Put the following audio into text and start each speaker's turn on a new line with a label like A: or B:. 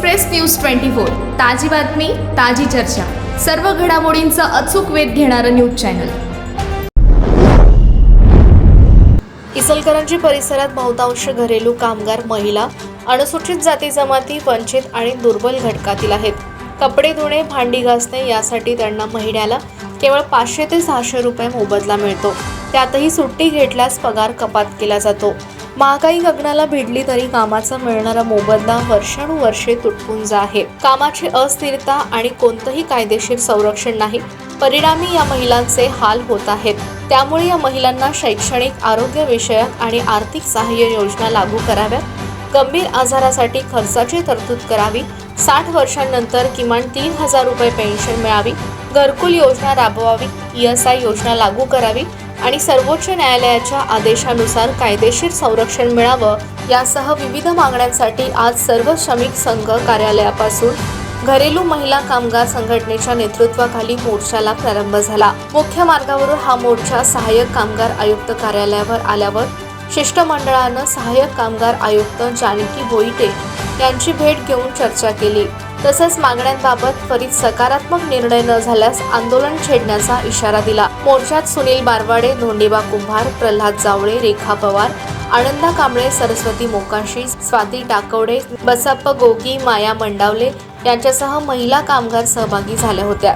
A: Express news twenty four. ताजी बातमी ताजी चर्चा. सर्व घडामोडींचा अचूक वेध घेणारं न्यूज चॅनल.
B: इचलकरंजी परिसरात बहुतांश घरेलू कामगार महिला अनुसूचित जाती जमाती वंचित आणि दुर्बल घटकातील आहेत. कपडे धुणे भांडी घासणे यासाठी त्यांना महिन्याला केवळ पाचशे ते सहाशे रुपये मोबदला मिळतो. त्यातही सुट्टी घेतल्यास पगार कपात केला जातो. महागाई गगनाला भिडली तरी कामाचा मिळणारा मोबदला वर्षानुवर्षे तुटपुंजा आहे कामाची अस्थिरता आणि कोणतंही कायदेशीर संरक्षण नाही. परिणामी या महिलांचे हाल होत आहेत. त्यामुळे या महिलांना शैक्षणिक आरोग्य विषयक आणि आर्थिक सहाय्य योजना लागू कराव्यात. गंभीर आजारासाठी खर्चाची तरतूद करावी. साठ वर्षांनंतर किमान तीन हजार रुपये पेन्शन मिळावी. घरकुल योजना राबवावी. ई एस आय योजना लागू करावी. आणि सर्वोच्च न्यायालयाच्या आदेशानुसार कायदेशीर संरक्षण मिळावं यासह विविध मागण्यांसाठी आज सर्व श्रमिक संघ कार्यालयापासून घरेलू महिला कामगार संघटनेच्या नेतृत्वाखाली मोर्चाला प्रारंभ झाला. मुख्य मार्गावरून हा मोर्चा सहाय्यक कामगार आयुक्त कार्यालयावर आल्यावर शिष्टमंडळानं सहाय्यक कामगार आयुक्त जानकी बोईटे यांची भेट घेऊन चर्चा केली. तसंच मागण्यांबाबत त्वरित सकारात्मक निर्णय न झाल्यास आंदोलन छेडण्याचा इशारा दिला. मोर्चात सुनील बारवाडे धोंडेबा कुंभार प्रल्हाद जावळे रेखा पवार आनंदा कांबळे सरस्वती मोकाशी स्वाती टाकवडे बसप्प गोगी माया मंडावले यांच्यासह महिला कामगार सहभागी झाल्या होत्या.